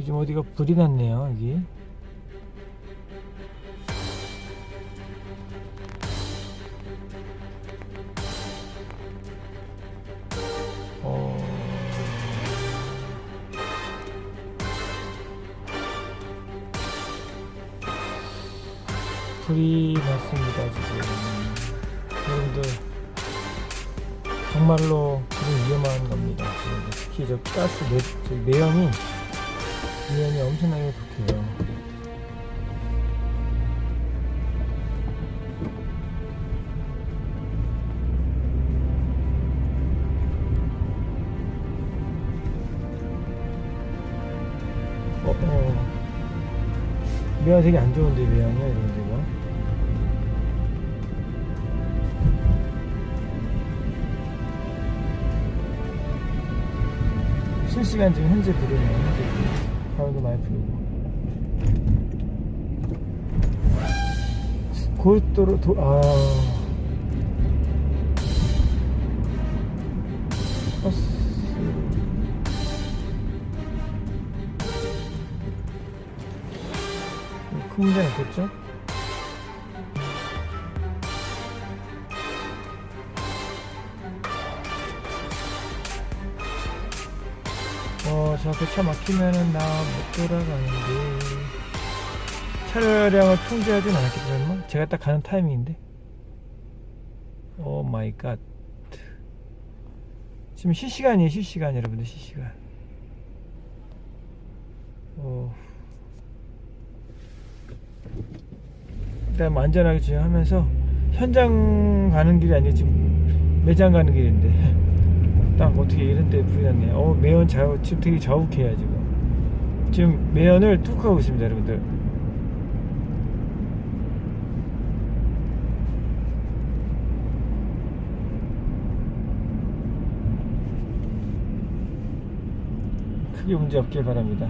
요즘 어디가 불이 났네요 여기. 어... 불이 났습니다 지금. 여러분들 정말로 불은 위험한 겁니다. 지금 특히 저 가스 매, 저 매연이 매연이 엄청나게 독해요 어, 어. 매연 되게 안 좋은데 매연이요 여러분들 이거 실시간 지금 현재 부르네요. 많이 불고. 고속도로 도, 아. 버스. 큰 문제는 없겠죠? 어, 저 앞에 차 막히면은 나 못 돌아가는데. 차량을 통제하진 않았겠죠, 설마? 제가 딱 가는 타이밍인데. 오 마이 갓. 지금 실시간이에요, 실시간, 여러분들, 실시간. 어. 일단 뭐 안전하게 주행하면서 현장 가는 길이 아니고 지금 매장 가는 길인데. 딱 어떻게 이런 데 불이 났네. 어, 매연 좌우, 지금 되게 자욱해요, 지금. 지금 매연을 뚝 하고 있습니다, 여러분들. 크게 문제 없길 바랍니다.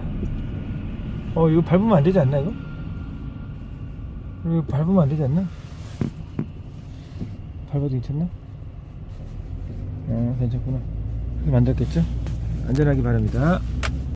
어, 이거 밟으면 안 되지 않나, 이거? 이거 밟으면 안 되지 않나? 밟아도 괜찮나? 어, 괜찮구나. 만들었겠죠? 안전하기 바랍니다.